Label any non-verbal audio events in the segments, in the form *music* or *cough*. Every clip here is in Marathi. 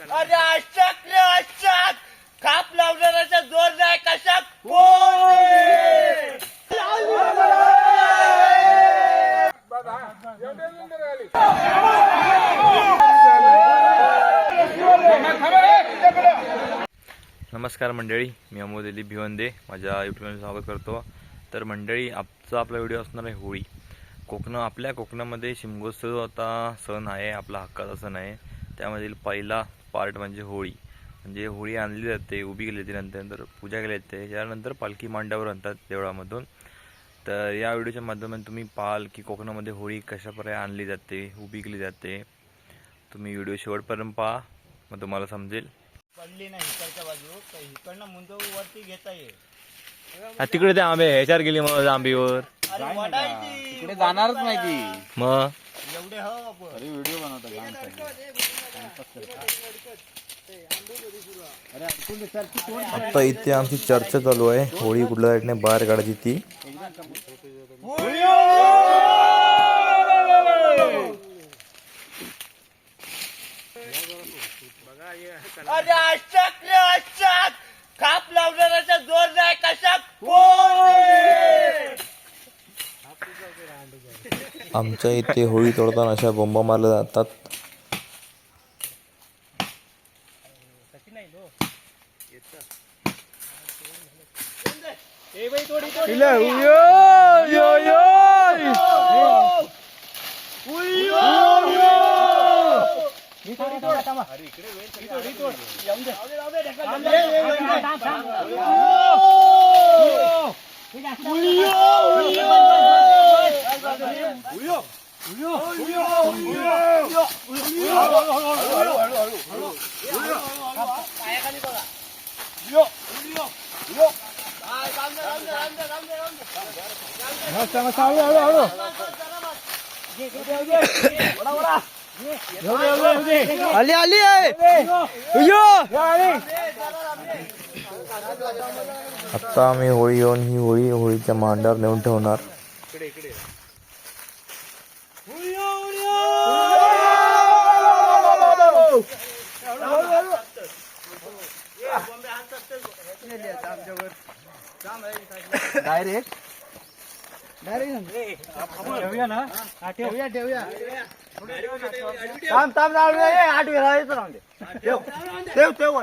अरे अशक रे अशक! काप लावणाऱ्याचा जोर नाही कशात? नमस्कार मंडळी मी अमोल दिलीप भिवंदे माझ्या यूट्यूबवर स्वागत करतो. तर मंडळी आजचा आपला व्हिडिओ असणार आहे होळी. कोकण आपल्या कोकणामध्ये शिमगोत्सव आता सण आहे आपला हक्काचा सण आहे. त्यामधील पहिला पार्ट म्हणजे होळी. म्हणजे होळी आणली जाते उभी केली जाते नंतर नंतर पूजा केली जाते. त्यानंतर पालखी मांड्यावर आणतात देवळामधून. तर या व्हिडिओच्या माध्यमातून तुम्ही पाहाल की कोकणामध्ये होळी कशाप्रकारे आणली जाते उभी केली जाते तुम्ही व्हिडिओ शेवटपर्यंत पहा मग तुम्हाला समजेल. पडली नाही इकडच्या बाजू तर इकडनं मुंज वरती घेता येईल. हा, तिकडे ते आंबे ह्याच्यावर गेली मग आंबीवर. अरे वडायची तिकडे जाणारच नाही ती. मग? एवढे हो आपण अरे व्हिडिओ बनवता? आता इथे आमची चर्चा चालू आहे. होळी कुठल्या साईडने बाहेर काढायची ती? अरे अशक रे अशक काप लावणाऱ्याचा जोर नाही कशात आमच्या इथे होळी तोडताना अशा बोंबा मारल्या जातात. आली आली आता आम्ही होळी येऊन ही होळी होळीच्या मांडावर नेऊन ठेवणार. डायरेक्ट ठेवूया ना? ठेवूया ठेवूया. थांब थांब राहू दे आठ वेळा येतो राहून ठेव. ठेव ठेव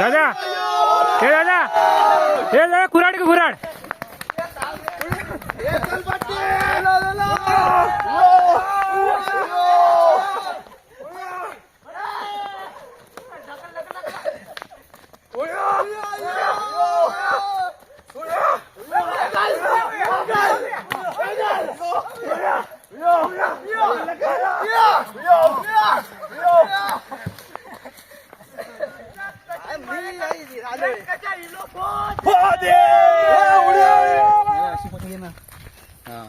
दादा हे दादा हे दादा कुराड का कुराड हा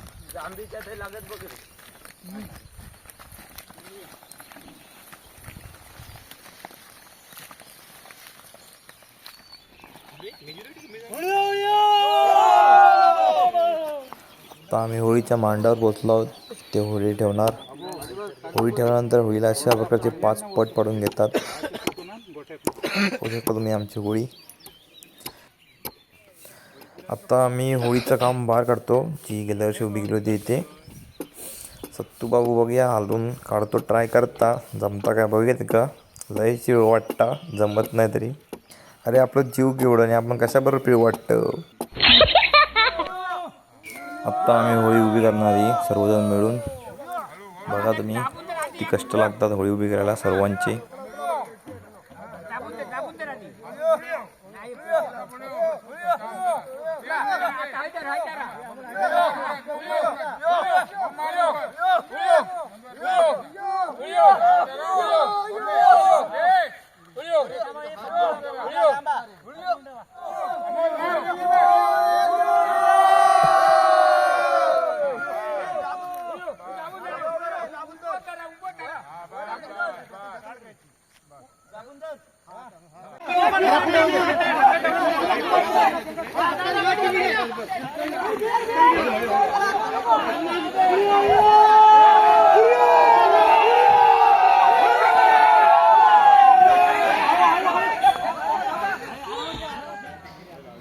आता आम्ही होळीच्या मांडावर पोचलो आहोत. ते होळी ठेवणार. होळी ठेवल्यानंतर होळीला अशा प्रकारचे पाच पट पाडून घेतात. *coughs* शकता तुम्ही आमची होळी. आता आम्ही होळीचं काम बाहेर काढतो जी गेल्या वर्षी उभी केली होती इथे. सत्तू बाबू बघूया हालून काढतो ट्राय करता. जमता काय बघूयात का? लय शिव वाटता जमत नाही तरी. अरे आपलं जीव केवढं आणि आपण कशाबरोबर पिळ वाटतं? आत्ता आम्ही होळी उभी करणारी सर्वजण मिळून. बघा तुम्ही किती कष्ट लागतात होळी उभी करायला सर्वांचे. ಹಾಕ್ತಾರೆ ಹಾಕ್ತಾರೆ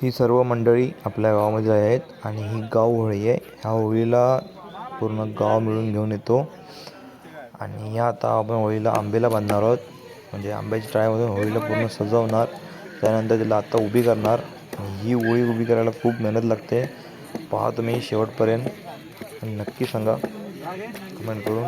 ही सर्व मंडळी आपल्या गावामध्ये आहेत आणि ही गाव होळी आहे. ह्या होळीला पूर्ण गाव मिळून घेऊन येतो. आणि या आता आपण होळीला आंबेला बांधणार आहोत. म्हणजे आंब्याच्या ट्रायमधून होळीला पूर्ण सजवणार. त्यानंतर तिला आत्ता उभी करणार. ही होळी उभी करायला खूप मेहनत लागते. पहा तुम्ही शेवटपर्यंत. नक्की सांगा. कमेंट करून.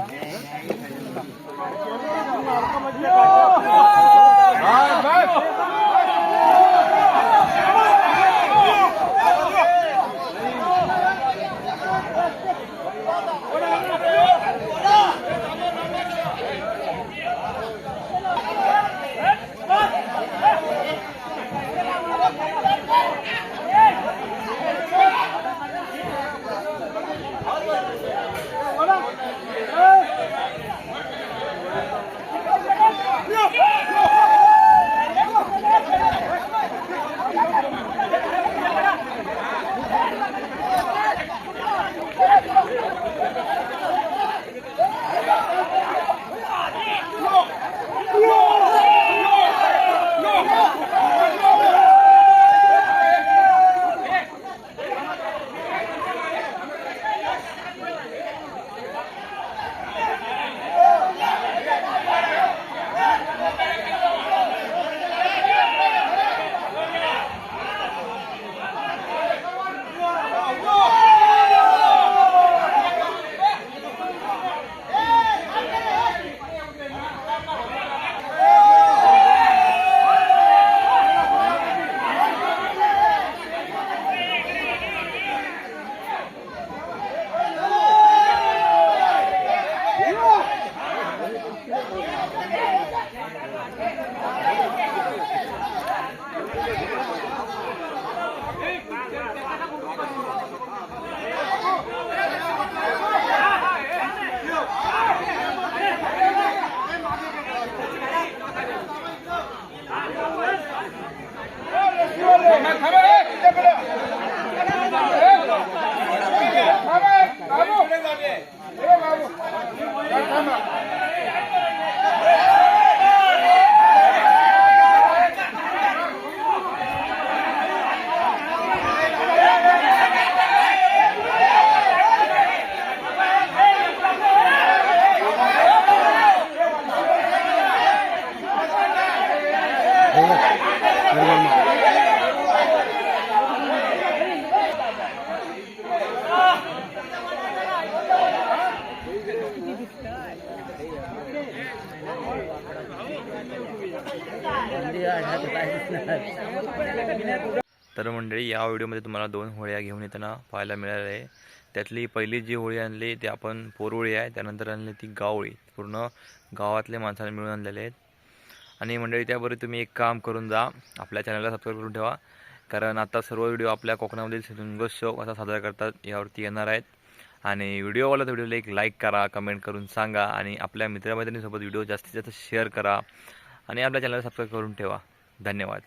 तर मंडळी या व्हिडिओमध्ये तुम्हाला दोन होळ्या घेऊन येताना पाहायला मिळाल्या आहे. त्यातली पहिली जी होळी आणली ती आपण पोरोळी आहे. त्यानंतर आणली ती गावळी. पूर्ण गावातल्या माणसाने मिळून आणलेले आहेत. आणि मंडळी त्याबरोबर तुम्ही एक काम करून जा. आपल्या चॅनलला सबस्क्राईब करून ठेवा. कारण आता सर्व व्हिडिओ आपल्या कोकणामधील शिवंगोत्सव असा साजरा करतात यावरती येणार आहेत. आणि व्हिडिओवाला तर व्हिडिओला एक लाईक करा कमेंट करून सांगा. आणि आपल्या मित्रमैत्रिणीसोबत व्हिडिओ जास्तीत जास्त शेअर करा. आणि आपल्या चॅनलला सबस्क्राईब करून ठेवा. धन्यवाद.